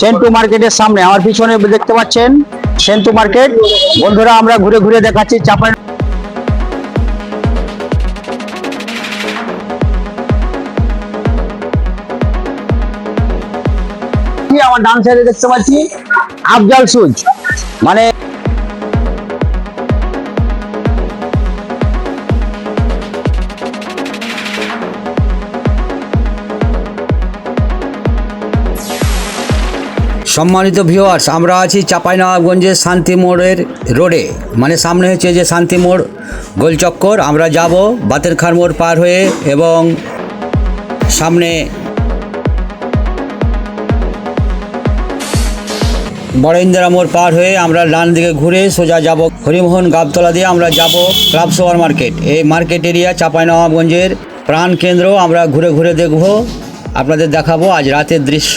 সেন্টু মার্কেটের সামনে, আমার পিছনে দেখতে পাচ্ছেন সেন্টু মার্কেট। বন্ধুরা, আমরা ঘুরে ঘুরে দেখাচ্ছি চাপাই আমার ডান সাইডে দেখতে পাচ্ছি? আফজাল সুজ। মানে সম্মানিত ভিউয়ার্স আমরা আছি চাঁপাইনবাবগঞ্জের শান্তি মোড়ের রোডে মানে সামনে হচ্ছে যে শান্তি মোড়, গোলচক্কর। আমরা যাব বাতেরখার মোড় পার হয়ে এবং সামনে বড় ইন্দিরা মোড় পার হয়ে আমরা ডান দিকে ঘুরে সোজা যাব হরিমোহন গাবতলা দিয়ে আমরা যাব ক্লাব সুপার মার্কেট। এই মার্কেট এরিয়া চাঁপাইনবাবগঞ্জের প্রাণ কেন্দ্র আমরা ঘুরে ঘুরে দেখব, আপনাদের দেখাবো আজ রাতের দৃশ্য।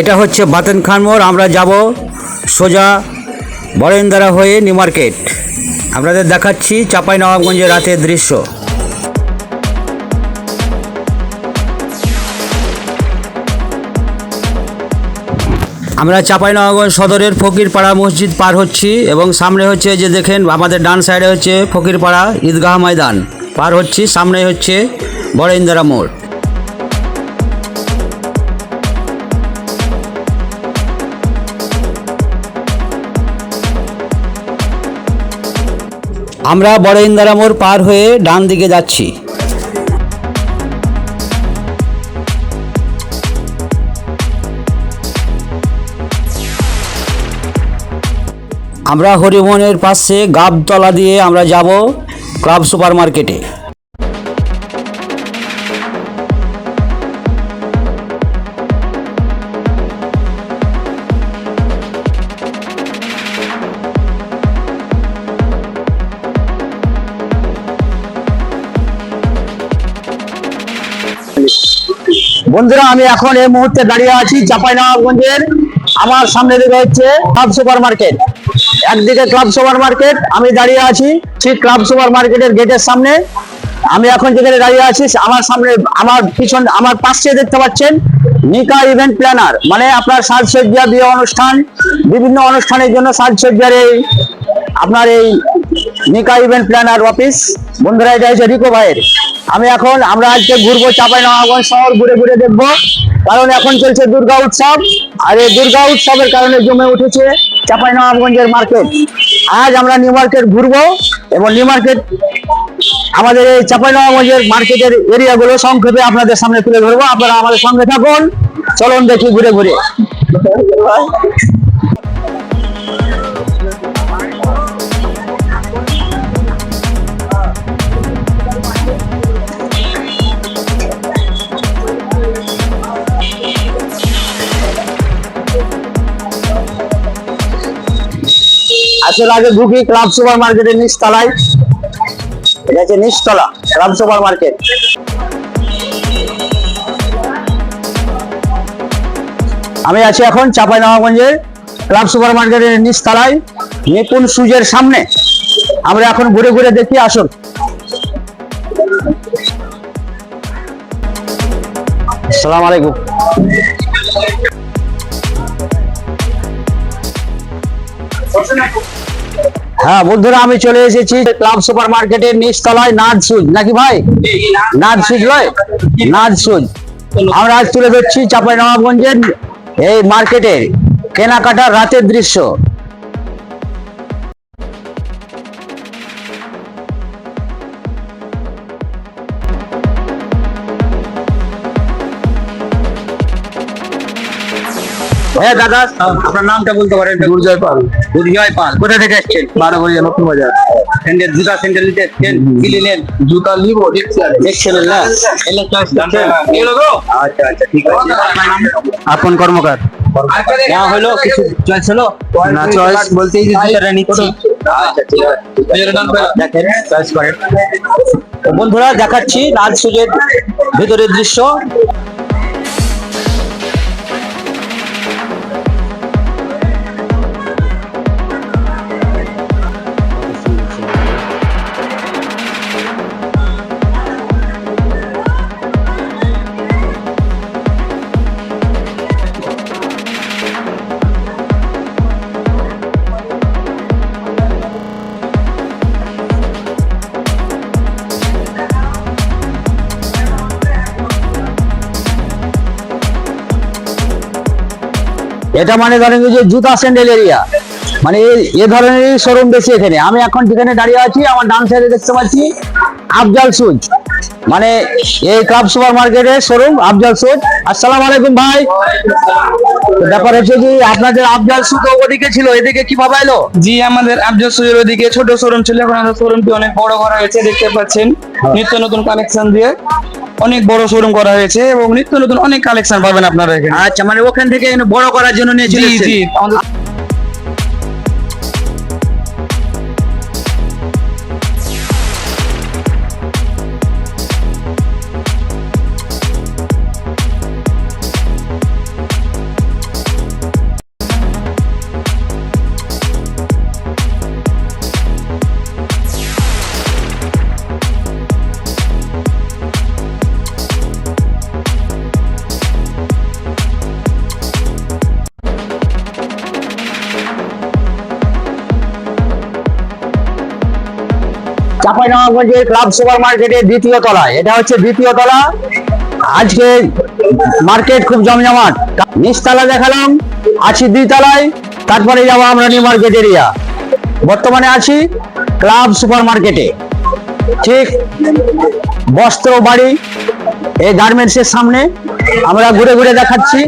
এটা হচ্ছে বাতেন খান মোড়। আমরা যাব সোজা বরেন্দারা হয়ে নিউ মার্কেট। আপনাদের দেখাচ্ছি চাপাই নবাবগঞ্জের রাতের দৃশ্য। আমরা চাঁপাইনবাবগঞ্জ সদরের ফকিরপাড়া মসজিদ পার হচ্ছি এবং সামনে হচ্ছে যে দেখেন, আমাদের ডান সাইডে হচ্ছে ফকিরপাড়া ঈদগাহ ময়দান। পার হচ্ছি সামনে হচ্ছে বড় মোড়। আমরা বড় ইন্দারা মোড় পার হয়ে ডান দিকে যাচ্ছি। আমরা হরিমোহনের পাশে গাবতলা দিয়ে আমরা যাব ক্লাব সুপার মার্কেটে বন্ধুরা, আমি এখন এই মুহূর্তে দাঁড়িয়ে আছি চাঁপাইনবাবগঞ্জের। আমার সামনে দিকে হচ্ছে ক্লাব সুপার মার্কেট একদিকে ক্লাব সুপার মার্কেট আমি দাঁড়িয়ে আছি ঠিক ক্লাব সুপার মার্কেটের গেটের সামনে। আমি এখন যেখানে দাঁড়িয়ে আছি, আমার সামনে, আমার পিছন, আমার পাশে দেখতে পাচ্ছেন নিকা ইভেন্ট প্ল্যানার। মানে আপনার সাজসজ্জা বিয়ে অনুষ্ঠান, বিভিন্ন অনুষ্ঠানের জন্য সাজসজ্জার এই আপনার এই নিকা ইভেন্ট প্ল্যানার অফিস। বন্ধুরা, এটা হচ্ছে রিকো ভাইয়ের। আমি এখন, আমরা আজকে ঘুরবো চাপাই নবাবগঞ্জ শহর, ঘুরে ঘুরে দেখব। কারণ এখন চলছে দুর্গা উৎসব, আর এই দুর্গা উৎসবের কারণে জমে উঠেছে চাপাই নবাবগঞ্জের মার্কেট আজ আমরা নিউ মার্কেট ঘুরবো, এবং নিউ মার্কেট আমাদের এই চাপাই নবাবগঞ্জের মার্কেটের এরিয়াগুলো সংক্ষেপে আপনাদের সামনে তুলে ধরবো। আপনারা আমাদের সঙ্গে থাকুন, চলুন দেখি ঘুরে ঘুরে। আসলে আগে ঢুকি ক্লাব সুপার মার্কেটের নিচতলায়। এটা হচ্ছে নিচতলা, ক্লাব সুপার মার্কেট আমি আছি এখন চাপাই নবাবগঞ্জের ক্লাব সুপার মার্কেটের নিচতলায়, নিপুণ সুজের সামনে। আমরা এখন ঘুরে ঘুরে দেখি, আসুন। সালাম আলাইকুম। হ্যাঁ বন্ধুরা, আমি চলে এসেছি ক্লাব সুপার মার্কেটের নিচতলায় নাচ সুজ নাকি ভাই? নাচ সুজ লয় নাচ সুজ আমরা আজ তুলে ধরছি চাপাই নবাবগঞ্জের এই মার্কেটের কেনাকাটার রাতের দৃশ্য। হ্যাঁ দাদা আপনার নামটা বলতে পারেন দুর্জয় পাল। দুর্জয় পাল। কোথা থেকে এসছেন? বারো বাড়ি নতুন বাজার। স্যান্ডেল জুতা স্যান্ডেল নিতে কি নিলেন? জুতা নিব দেখছি আর না? আচ্ছা আচ্ছা ঠিক আছে। আপন কর্মকার। হলো কিছু চয়েস হলো? না চয়েস বলতে এই যে জুতাটা নিচ্ছি। আচ্ছা ঠিক আছে। দেখেন চয়েস করেন। বন্ধুরা দেখাচ্ছি লাল সুজের ভেতরের দৃশ্য। এটা মানে ধরেন যে জুতা স্যান্ডেল এরিয়া মানে এ- ধরনের শোরুম বেশি এখানে। আমি এখন যেখানে দাঁড়িয়ে আছি আমার ডান সাইডে দেখতে পাচ্ছি আফজাল সুজ মানে এই ক্লাব সুপার মার্কেটের শোরুম আফজাল সুজ আসসালামু আলাইকুম ভাই। ব্যাপার হচ্ছে কি আপনাদের আফজাল সুজ ওদিকে ছিল এদিকে কীভাবে এলো? জি আমাদের আফজল সুজের ওদিকে ছোট শোরুম ছিল এখন আমাদের শোরুমটি অনেক বড় করা হয়েছে দেখতে পাচ্ছেন। নিত্য নতুন কালেকশন দিয়ে। অনেক বড় শোরুম করা হয়েছে এবং নিত্য নতুন অনেক কালেকশন পাবেন আপনারা এখানে। আচ্ছা মানে ওখান থেকে বড় করার জন্য নিয়ে জি জি চাঁপাইনবাবগঞ্জের ক্লাব সুপার মার্কেটের দ্বিতীয় তলায়। এটা হচ্ছে দ্বিতীয় তলা। আজকে মার্কেট খুব জমজমাট। নিচতলা দেখালাম, আছি দুই তলায় তারপরে যাব আমরা নিউ মার্কেট এরিয়া। বর্তমানে আছি ক্লাব সুপার মার্কেটে ঠিক বস্ত্র বাড়ি, এই গার্মেন্টসের সামনে আমরা ঘুরে ঘুরে দেখাচ্ছি।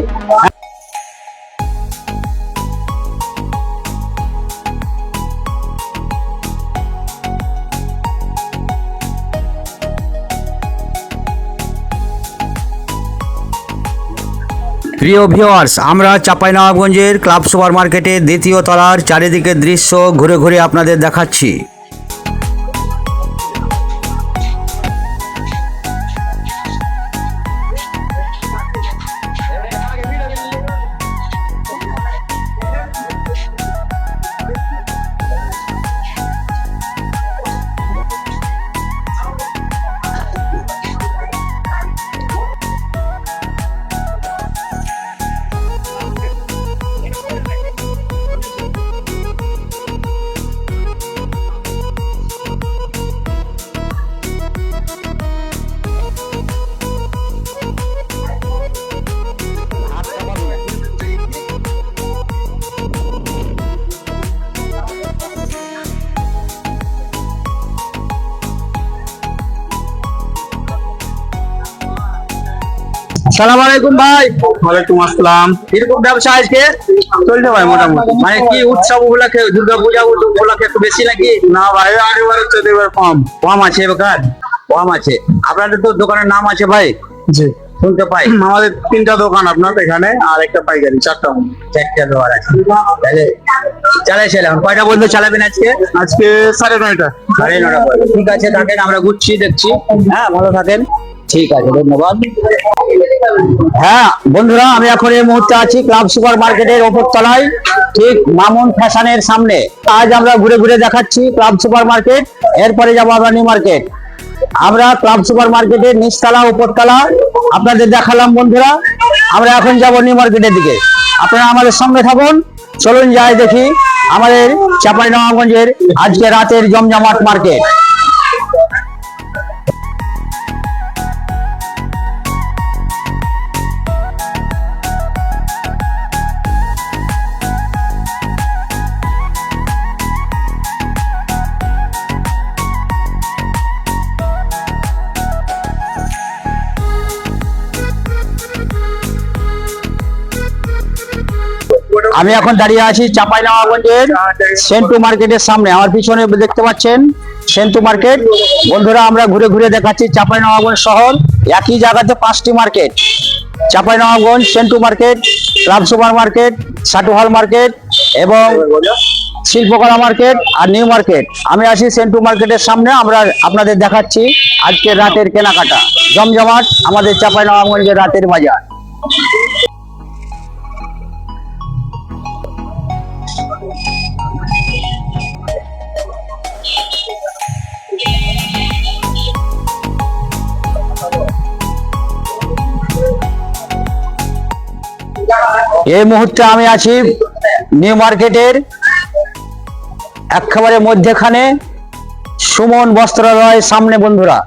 প্রিয় ভিওয়ার্স আমরা চাঁপাইনবাবগঞ্জের ক্লাব সুপার মার্কেটের দ্বিতীয় তলার চারিদিকের দৃশ্য ঘুরে ঘুরে আপনাদের দেখাচ্ছি। সালাম আলাইকুম ভাই। ওয়ালাইকুম আসসালাম। কীরকম ব্যবসা আজকে? চলছে ভাই মোটামুটি। মানে কি উৎসব উপলক্ষে দুর্গা পূজা উপলক্ষে একটু বেশি নাকি? না ভাই এবার কম। কম আছে এবার কম আছে। আপনাদের তো দোকানের নাম আছে ভাই? জি। শুনতে পাই। আমাদের তিনটা দোকান আপনার এখানে আর একটা পাইকারি চারটা। চারটা দোকান আছে। তাহলে কয়টা বন্ধু চালাবেন আজকে? আজকে সাড়ে নয়টা। সাড়ে নয়টা ঠিক আছে থাকেন আমরা ঘুরছি দেখছি। হ্যাঁ ভালো থাকেন। ঠিক আছে, ধন্যবাদ। হ্যাঁ বন্ধুরা, আমি এখন এই মুহূর্তে আছি ক্লাব সুপার মার্কেটের ওপর তলায় ঠিক মামুন ফ্যাশনের সামনে। আজ আমরা ঘুরে ঘুরে দেখাচ্ছি ক্লাব সুপার মার্কেট এরপরে যাব আমরা নিউ মার্কেট। আমরা ক্লাব সুপার মার্কেটের নিচতলা, উপরতলা, আপনাদের দেখালাম বন্ধুরা, আমরা এখন যাব নিউ মার্কেটের দিকে। আপনারা আমাদের সঙ্গে থাকুন, চলুন যাই দেখি আমাদের চাঁপাইনবাবগঞ্জের আজকে রাতের জমজমাট মার্কেট। আমি এখন দাঁড়িয়ে আছি চাঁপাইনবাবগঞ্জের সেন্টু মার্কেটের সামনে। আমার পিছনে দেখতে পাচ্ছেন সেন্টু মার্কেট। বন্ধুরা, আমরা ঘুরে ঘুরে দেখাচ্ছি চাঁপাইনবাবগঞ্জ শহর। একই জায়গাতে পাঁচটি market. Chapainawabganj, Sentu market club super market, Satuhal market এবং শিল্পকলা মার্কেট আর নিউ মার্কেট। আমি আছি সেন্টু মার্কেটের সামনে। আমরা আপনাদের দেখাচ্ছি আজকে রাতের কেনাকাটা। জমজমাট আমাদের চাঁপাইনবাবগঞ্জের রাতের বাজার। এই মুহূর্তে আমি আছি নিউ মার্কেটের একেবারে মধ্যেখানে সুমন বস্ত্রালয়ের সামনে বন্ধুরা।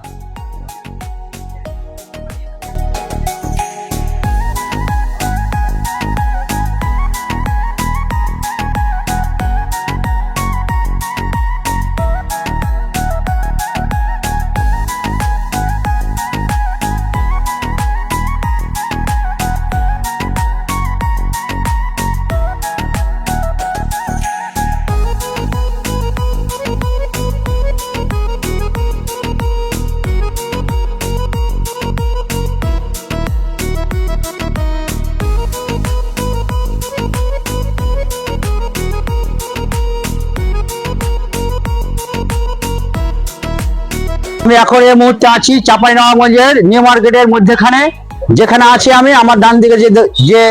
আমি এখন এই মুহূর্তে আছি চাপাই নবাবগঞ্জের নিউ মার্কেটের মধ্যেখানে। যেখানে আছি আমি, আমার ডান দিকে যে যে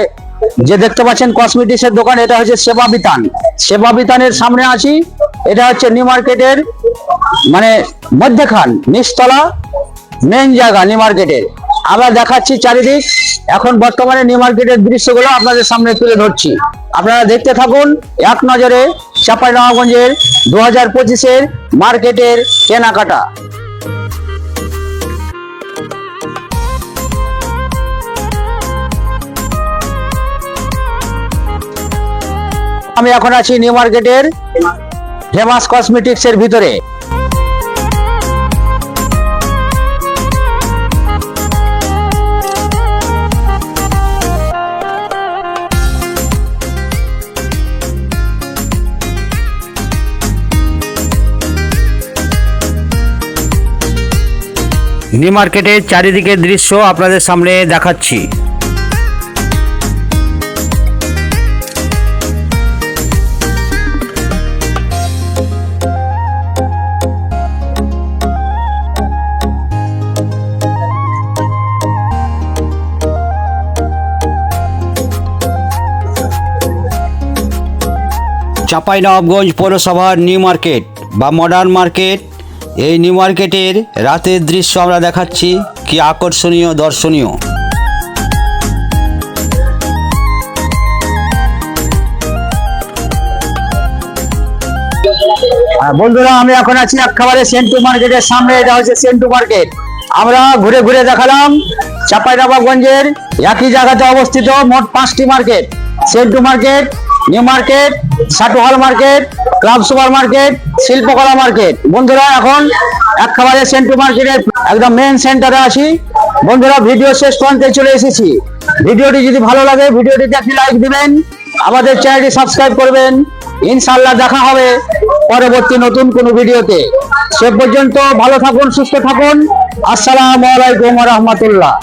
যে দেখতে পাচ্ছেন কসমেটিক্স এর দোকান, এটা হচ্ছে সেবা বিতান। সেবা বিতানের সামনে আছি, এটা হচ্ছে নিউ মার্কেটের মানে মধ্যেখান, নিচতলা মেন জায়গা নিউ মার্কেটের। আমরা দেখাচ্ছি চারিদিক। এখন বর্তমানে নিউ মার্কেটের দৃশ্যগুলো আপনাদের সামনে তুলে ধরছি। আপনারা দেখতে থাকুন এক নজরে চাপাই নবাবগঞ্জের দু হাজার পঁচিশের মার্কেটের কেনাকাটা। আমি এখন আছি নিউ মার্কেটের ফেমাস কসমেটিক্স এর ভিতরে। নিউ মার্কেটের চারিদিকের দৃশ্য আপনাদের সামনে দেখাচ্ছি। চাঁপাইনবাবগঞ্জ পৌরসভার নিউ মার্কেট বা মডার্ন মার্কেট এই নিউ মার্কেটের রাতের দৃশ্য আমরা দেখাচ্ছি। কি আকর্ষণীয়, দর্শনীয়। বন্ধুরা, আমি এখন আছি একেবারে সেন্টু মার্কেটের সামনে, এটা হচ্ছে সেন্টু মার্কেট। আমরা ঘুরে ঘুরে দেখালাম চাঁপাইনবাবগঞ্জের একই জায়গাতে অবস্থিত মোট পাঁচটি market. Sentu market, new market, Satuhal market club super market, Shilpakala market. বন্ধুরা, এখন এক একেবারে সেন্টু মার্কেটের একদম মেন সেন্টারে আছি। বন্ধুরা, ভিডিও শেষ প্রান্তে চলে এসেছি। ভিডিওটি যদি ভালো লাগে, ভিডিওটিতে একটি লাইক দিবেন। আমাদের চ্যানেলটি সাবস্ক্রাইব করবেন। ইনশাল্লাহ দেখা হবে পরবর্তী নতুন কোনো ভিডিওতে। সে পর্যন্ত ভালো থাকুন, সুস্থ থাকুন। আসসালামু আলাইকুম রহমতুল্লাহ।